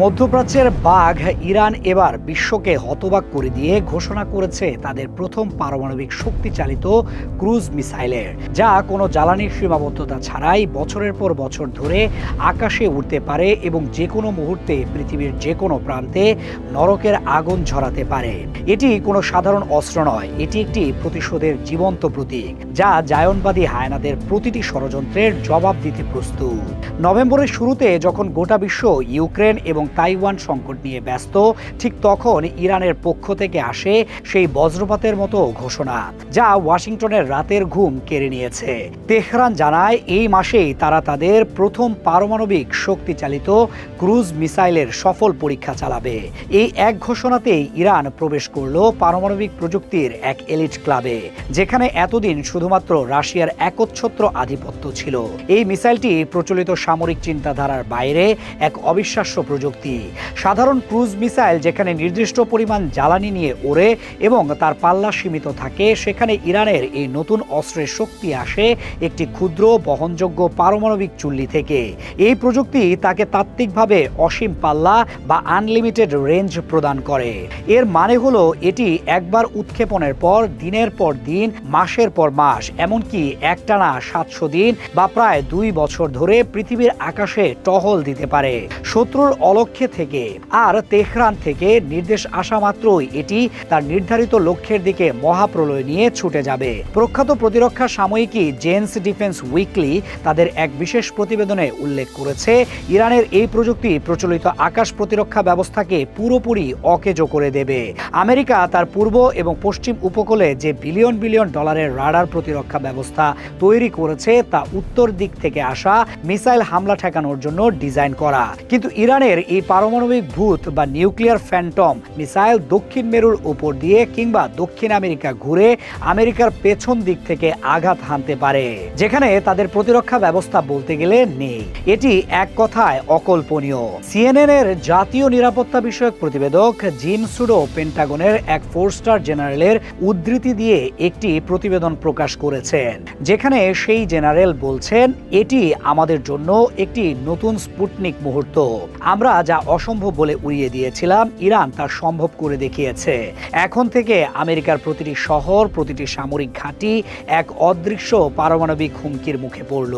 মধ্যপ্রাচ্যের বাঘ ইরান এবার বিশ্বকে হতবাক করে দিয়ে ঘোষণা করেছে তাদের প্রথম পারমাণবিক শক্তিচালিত ক্রুজ মিসাইলের যা কোনো জ্বালানির সীমাবদ্ধতা ছাড়াই বছরের পর বছর ধরে আকাশে উঠতে পারে এবং যে কোনো মুহূর্তে পৃথিবীর যে কোনো প্রান্তে নরকের আগুন ঝরাতে পারে। এটি কোনো সাধারণ অস্ত্র নয়, এটি একটি প্রতিশোধের জীবন্ত প্রতীক, যা জায়নবাদী হায়নাদের প্রতিটি ষড়যন্ত্রের জবাব দিতে প্রস্তুত। নভেম্বরের শুরুতে যখন গোটা বিশ্ব ইউক্রেন এবং তাইওয়ান সংকট নিয়ে ব্যস্ত, ঠিক তখন ইরানের পক্ষ থেকে আসে সেই বজ্রপাতের মতো ঘোষণা, যা ওয়াশিংটনের রাতের ঘুম কেড়ে নিয়েছে। তেহরান জানায়, এই মাসেই তারা তাদের প্রথম পারমাণবিক শক্তিচালিত ক্রুজ মিসাইলের সফল পরীক্ষা চালাবে। এই এক ঘোষণাতেই ইরান প্রবেশ করল পারমাণবিক প্রযুক্তির এক এলিট ক্লাবে, যেখানে এতদিন শুধুমাত্র রাশিয়ার একচ্ছত্র আধিপত্য ছিল। এই মিসাইলটি প্রচলিত সামরিক চিন্তাধারার বাইরে এক অবিশ্বাস্য প্রযুক্তি সাধারণ ক্রুজ মিসাইল যেখানে নির্দিষ্ট পরিমাণ জ্বালানি নিয়ে ওড়ে এবং তার পাল্লা সীমিত থাকে, সেখানে ইরানের এই নতুন অস্ত্রের শক্তি আসে একটি ক্ষুদ্র, বহনযোগ্য পারমাণবিক চুল্লি থেকে। এই প্রযুক্তি তাকে তাত্ত্বিকভাবে অসীম পাল্লা বা আনলিমিটেড রেঞ্জ প্রদান করে। এর মানে হলো এটি একবার উৎক্ষেপণের পর, দিনের পর দিন, মাসের পর মাস, এমনকি একটানা সাতশো দিন বা প্রায় দুই বছর ধরে পৃথিবীর আকাশে টহল দিতে পারে। শত্রুর অলক্ষ্যে থেকে আর তেহরান থেকে নির্দেশ আসা মাত্রই এটি তার নির্ধারিত লক্ষ্যের দিকে মহাপ্রলয় নিয়ে ছুটে যাবে। প্রখ্যাত প্রতিরক্ষা সাময়িকী জেন্স ডিফেন্স উইকলি তাদের এক বিশেষ প্রতিবেদনে উল্লেখ করেছে, ইরানের এই প্রযুক্তি প্রচলিত আকাশ প্রতিরক্ষা ব্যবস্থাকে পুরোপুরি অকেজো করে দেবে। আমেরিকা তার পূর্ব এবং পশ্চিম উপকূলে যে বিলিয়ন বিলিয়ন ডলারের রাডার প্রতিরক্ষা ব্যবস্থা তৈরি করেছে, তা উত্তর দিক থেকে আসা মিসাইল হামলা ঠেকানোর জন্য ডিজাইন করা। কিন্তু ইরানের এই পারমাণবিক ভূত বা নিউক্লিয়ার ফ্যান্টম মিসাইল দক্ষিণ মেরুর উপর দিয়ে কিংবা দক্ষিণ আমেরিকা ঘুরে আমেরিকার পেছন দিক থেকে আঘাত হানতে পারে, যেখানে তাদের প্রতিরক্ষা ব্যবস্থা বলতে গেলে নেই। এটি এক কথায় অকল্পনীয়। সিএনএন এর জাতীয় নিরাপত্তা বিষয়ক প্রতিবেদক জিম সুডো পেন্টাগনের এক ফোর স্টার জেনারেলের উদ্ধৃতি দিয়ে একটি প্রতিবেদন প্রকাশ করেছেন, যেখানে সেই জেনারেল বলছেন, এটি আমাদের জন্য একটি নতুন স্পুটনিক মুহূর্ত। আমরা যা অসম্ভব বলে উড়িয়ে দিয়েছিলাম, ইরান তা সম্ভব করে দেখিয়েছে। এখন থেকে আমেরিকার প্রতিটি শহর, প্রতিটি সামরিক ঘাঁটি এক অদৃশ্য পারমাণবিক হুমকির মুখে পড়ল।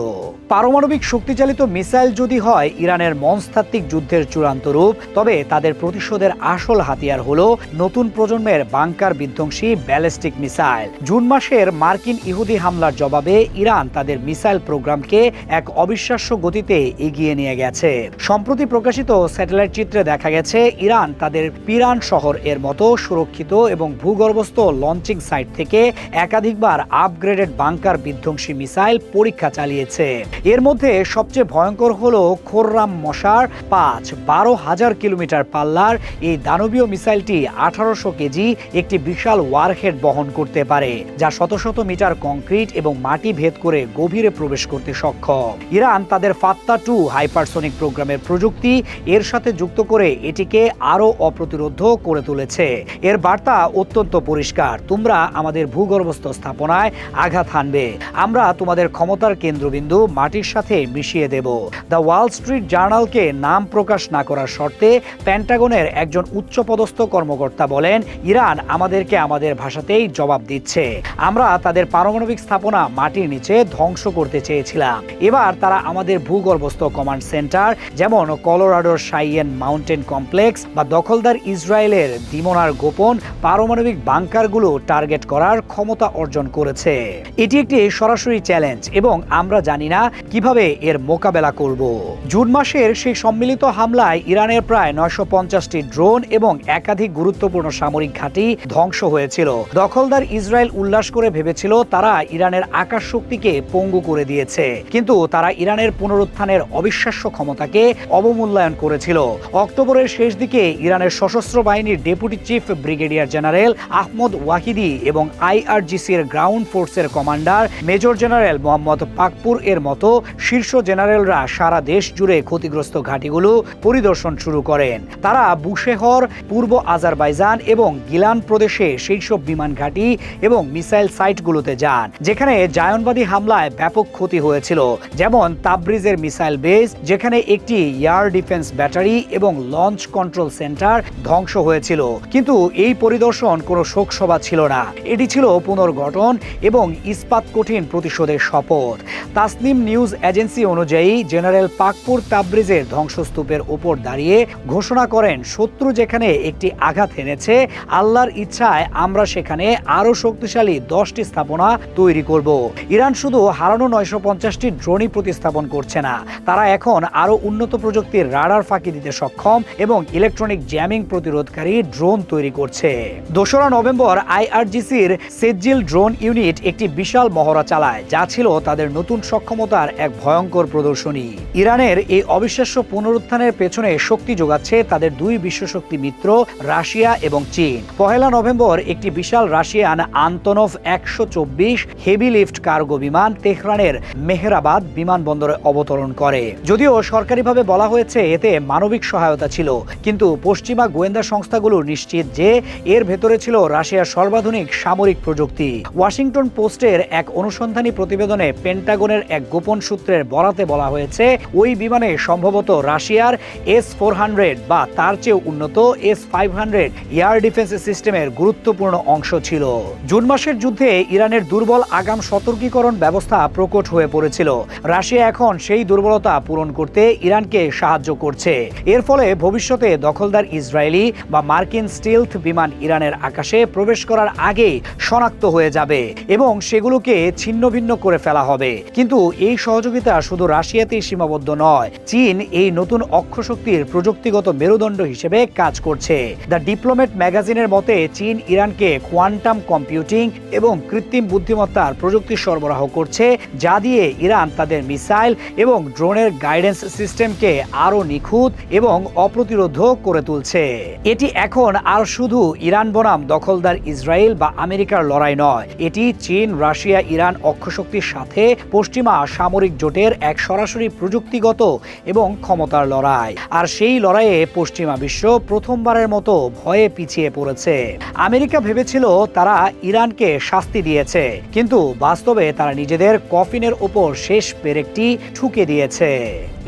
পারমাণবিক শক্তিচালিত মিসাইল যদি হয়, ইরানের মনস্তাত্ত্বিক যুদ্ধের চূড়ান্ত রূপ, তবে তাদের প্রতিশোধের আসল হাতিয়ার হল নতুন প্রজন্মের বাংকার বিধ্বংসী ব্যালিস্টিক মিসাইল। জুন মাসের মার্কিন ইহুদি হামলার জবাবে ইরান তাদের মিসাইল প্রোগ্রামকে এক অবিশ্বাস্য গতিতে এগিয়ে নিয়ে গেছে। সম্প্রতি প্রকাশিত স্যাটেলাইট চিত্রে দেখা গেছে, ইরান তাদের পিরান শহর এর মতো সুরক্ষিত এবং ভূগর্ভস্থ লঞ্চিং সাইট থেকে একাধিকবার আপগ্রেডেড বাংকার বিধ্বংসী মিসাইল পরীক্ষা চালিয়েছে। এর মধ্যে সবচেয়ে ভয়ঙ্কর হল খোররাম মশার পাঁচ, বারো হাজার কিলোমিটার পাল্লার এই দানবীয় মিসাইলটি আঠারোশো কেজি একটি বিশাল ওয়ারহেড বহন করতে পারে, যা শত শত মিটার কংক্রিট এবং মাটি ভেদ করে গভীরে প্রবেশ করতে সক্ষম। ইরান তাদের ফাত্তা টু হাইপারসোনিক প্রোগ্রামের প্রযুক্তি, এর সাথে যুক্ত করে এটিকে আরও অপ্রতিরোধ করে তুলেছে। এর বার্তা অত্যন্ত পরিষ্কার। তোমরা আমাদের ভূগর্ভস্থ স্থাপনায় আঘাত হানবে। আমরা তোমাদের ক্ষমতার কেন্দ্রবিন্দু মাটির সাথে মিশিয়ে দেব। দ্য ওয়াল স্ট্রিট জার্নালকে নাম প্রকাশ না করার শর্তে প্যান্টাগনের একজন উচ্চপদস্থ কর্মকর্তা বলেন, ইরান আমাদেরকে আমাদের ভাষাতেই জবাব দিচ্ছে। আমরা তাদের পারমাণবিক স্থাপনা মাটির নিচে ধ্বংস করতে চেয়েছিলাম। এবার তারা আমাদের ভূগর্ভস্থ কমান্ড সেন্টার, যেমন কলোরাডোর সাইয়েন মাউন্টেন কমপ্লেক্স বা দখলদার ইসরায়েলের দিমোনার গোপন পারমাণবিক বাংকারগুলো টার্গেট করার ক্ষমতা অর্জন করেছে। এটি একটি সরাসরি চ্যালেঞ্জ এবং আমরা জানি না কীভাবে এর মোকাবেলা করব। জুন মাসের সেই সম্মিলিত হামলায় ইরানের প্রায় নয়শো পঞ্চাশটি ড্রোন এবং একাধিক গুরুত্বপূর্ণ সামরিক ঘাঁটি ধ্বংস হয়েছিল। দখলদার ইসরায়েল উল্লাস করে ভেবেছিল তারা ইরানের আকাশ শক্তিকে পঙ্গু করে দিয়েছে। কিন্তু তারা ইরানের পুনরুত্থানের অবিশ্বাস্য ক্ষমতাকে অবমূল্যায়ন করেছিল অক্টোবরের শেষ দিকে ইরানের সশস্ত্র বাহিনীর deputy chief brigadier general Ahmad Vahidi এবং আইআরজিসির গ্রাউন্ড ফোর্সের commander major general Mohammad Pakpour এর মতো শীর্ষ জেনারেলরা সারা দেশ জুড়ে ক্ষতিগ্রস্ত ঘাঁটিগুলো পরিদর্শন শুরু করেন। তারা বুশেহর, পূর্ব আজারবাইজান এবং গিলান প্রদেশে সেই সব বিমান ঘাঁটি এবং মিসাইল সাইটগুলোতে যান, যেখানে জায়নবাদী হামলায় ব্যাপক ক্ষতি হয়েছিল। যেমন তাবরিজের মিসাইল বেস, যেখানে একটি এয়ার ডিফেন্স ব্যাটালিয়ন ব্যাটারি এবং লঞ্চ কন্ট্রোল সেন্টার ধ্বংস হয়েছিল। কিন্তু এই পরিদর্শন কোনো শোকসভা ছিল না। এটি ছিল পুনর্গঠন এবং ইস্পাত কঠিন প্রতিশোধের শপথ। তাসনিম নিউজ এজেন্সি অনুযায়ী জেনারেল পাকপুর তাবরিজের ধ্বংসস্তূপের ওপর দাঁড়িয়ে ঘোষণা করেন, শত্রু যেখানে একটি আঘাত এনেছে, আল্লাহর ইচ্ছায় আমরা সেখানে আরও শক্তিশালী দশটি স্থাপনা তৈরি করব। ইরান শুধু হারানো নয়শো পঞ্চাশটি ড্রোনই প্রতিস্থাপন করছে না, তারা এখন আরও উন্নত প্রযুক্তির রাডার ফাঁকি দিতে সক্ষম এবং ইলেকট্রনিক জ্যামিং প্রতিরোধকারী ড্রোন তৈরি করছে। দোসরা নভেম্বর আইআরজিসির সেজ্জিল ড্রোন ইউনিট একটি বিশাল মহড়া চালায়, যা ছিল তাদের নতুন সক্ষমতার এক ভয়ঙ্কর প্রদর্শনী। ইরানের এই অবিশ্বাস্য পুনরুত্থানের পেছনে শক্তি যোগাচ্ছে তাদের দুই বিশ্বশক্তি মিত্র, রাশিয়া এবং চীন। পহেলা নভেম্বর একটি বিশাল রাশিয়ান আন্তনভ একশো চব্বিশ হেভি লিফট কার্গো বিমান তেহরানের মেহরাবাদ বিমানবন্দরে অবতরণ করে। যদিও সরকারিভাবে বলা হয়েছে, এতে মানবিক সহায়তা ছিল। কিন্তু পশ্চিমা গোয়েন্দা সংস্থাগুলো নিশ্চিত যে এর ভেতরে ছিল রাশিয়ার সর্বাধুনিক সামরিক প্রযুক্তি। ওয়াশিংটন পোস্টের এক অনুসন্ধানী প্রতিবেদনে পেন্টাগনের এক গোপন সূত্রের বরাতে বলা হয়েছে, ওই বিমানে সম্ভবত রাশিয়ার এস ফোর হান্ড্রেড বা তার চেয়ে উন্নত S five hundred air defence সিস্টেমের গুরুত্বপূর্ণ অংশ ছিল। জুন মাসের যুদ্ধে ইরানের দুর্বল আগাম সতর্কীকরণ ব্যবস্থা প্রকট হয়ে পড়েছিল। রাশিয়া এখন সেই দুর্বলতা পূরণ করতে ইরানকে সাহায্য করছে। এর ফলে ভবিষ্যতে দখলদার ইসরায়েলি বা মার্কিন স্টিলথ বিমান ইরানের আকাশে প্রবেশ করার আগে শনাক্ত হয়ে যাবে এবং সেগুলোকে ছিন্ন ভিন্ন করে ফেলা হবে। কিন্তু এই সহযোগিতা শুধু রাশিয়াতেই সীমাবদ্ধ নয়, চীন এই নতুন অক্ষশক্তির প্রযুক্তিগত মেরুদণ্ড হিসেবে কাজ করছে। দ্য ডিপ্লোমেট ম্যাগাজিনের মতে, চীন ইরানকে কোয়ান্টাম কম্পিউটিং এবং কৃত্রিম বুদ্ধিমত্তার প্রযুক্তি সরবরাহ করছে, যা দিয়ে ইরান তাদের মিসাইল এবং ড্রোনের গাইডেন্স সিস্টেমকে আরও নিখুঁত এবং অপ্রতিরোধ করে তুলছে। এটি এখন আর শুধু ইরান বনাম দখলদার ইসরায়েল বা আমেরিকার লড়াই নয়। এটি চীন, রাশিয়া, ইরান অক্ষশক্তির সাথে পশ্চিমা সামরিক জোটের এক সরাসরি প্রযুক্তিগত এবং ক্ষমতার লড়াই। আর সেই লড়াইয়ে পশ্চিমা বিশ্ব প্রথমবারের মতো ভয়ে পিছিয়ে পড়েছে। আমেরিকা ভেবেছিল তারা ইরানকে শাস্তি দিয়েছে, কিন্তু বাস্তবে তারা নিজেদের কফিনের ওপর শেষ পেরেকটি ঠুকে দিয়েছে।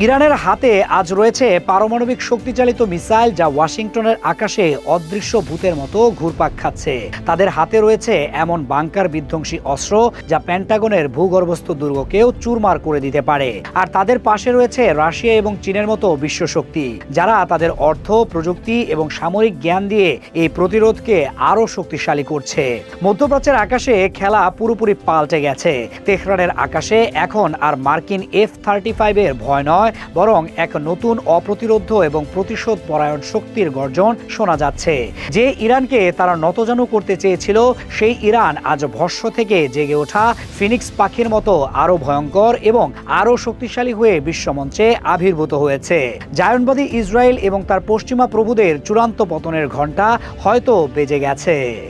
ইরানের হাতে আজ রয়েছে পারমাণবিক শক্তিচালিত মিসাইল যা ওয়াশিংটনের আকাশে অদৃশ্য ভূতের মতো ঘুরপাক খাচ্ছে। তাদের হাতে রয়েছে এমন বাংকার বিধ্বংসী অস্ত্র যা প্যান্টাগনের ভূগর্ভস্থ দুর্গকেও চুরমার করে দিতে পারে। আর তাদের পাশে রয়েছে রাশিয়া এবং চীনের মতো বিশ্বশক্তি, যারা তাদের অর্থ, প্রযুক্তি এবং সামরিক জ্ঞান দিয়ে এই প্রতিরোধকে আরও শক্তিশালী করছে। মধ্যপ্রাচ্যের আকাশে খেলা পুরোপুরি পাল্টে গেছে। তেহরানের আকাশে এখন আর মার্কিন এফ থার্টি ফাইভের ভয় নয় বরং এক নতুন অপ্রতিরোধ এবং প্রতিশোধ পরায়ণ শক্তির গর্জন শোনা যাচ্ছে। যে ইরানকে তারা নতজানু করতে চেয়েছিল, সেই ইরান আজ ভস্য থেকে জেগে ওঠা ফিনিক্স পাখির মতো আরও ভয়ঙ্কর এবং আরও শক্তিশালী হয়ে বিশ্বমঞ্চে আবির্ভূত হয়েছে। জায়নবাদী ইসরায়েল এবং তার পশ্চিমা প্রভুদের চূড়ান্ত পতনের ঘণ্টা হয়তো বেজে গেছে।